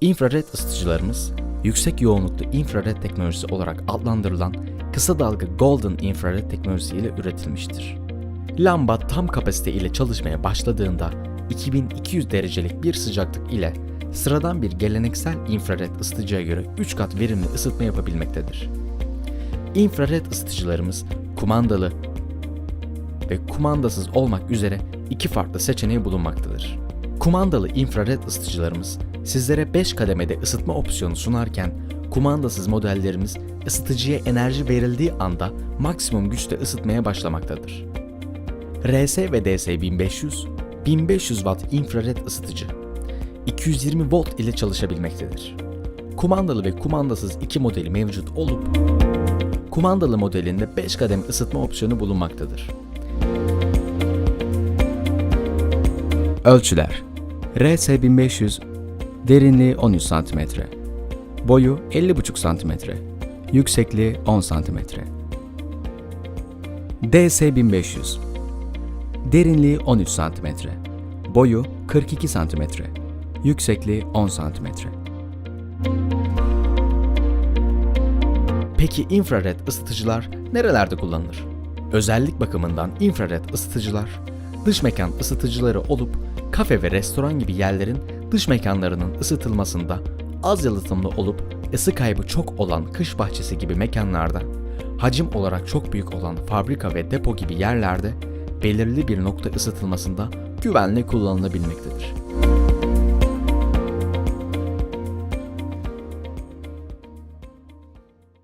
İnfrared ısıtıcılarımız, yüksek yoğunluklu infrared teknolojisi olarak adlandırılan kısa dalga Golden infrared teknolojisi ile üretilmiştir. Lamba tam kapasite ile çalışmaya başladığında 2200 derecelik bir sıcaklık ile sıradan bir geleneksel infrared ısıtıcıya göre 3 kat verimli ısıtma yapabilmektedir. İnfrared ısıtıcılarımız kumandalı ve kumandasız olmak üzere iki farklı seçeneği bulunmaktadır. Kumandalı infrared ısıtıcılarımız sizlere 5 kademede ısıtma opsiyonu sunarken kumandasız modellerimiz ısıtıcıya enerji verildiği anda maksimum güçte ısıtmaya başlamaktadır. RS ve DS 1500, 1500 watt infrared ısıtıcı, 220 volt ile çalışabilmektedir. Kumandalı ve kumandasız iki modeli mevcut olup, kumandalı modelinde 5 kademe ısıtma opsiyonu bulunmaktadır. Ölçüler RS 1500 Derinliği 13 cm Boyu 50,5 cm Yüksekliği 10 cm DS 1500 Derinliği 13 cm Boyu 42 cm Yüksekliği 10 cm Peki infrared ısıtıcılar nerelerde kullanılır? Özellik bakımından infrared ısıtıcılar dış mekan ısıtıcıları olup kafe ve restoran gibi yerlerin dış mekanlarının ısıtılmasında az yalıtımlı olup ısı kaybı çok olan kış bahçesi gibi mekanlarda, hacim olarak çok büyük olan fabrika ve depo gibi yerlerde belirli bir nokta ısıtılmasında güvenli kullanılabilmektedir.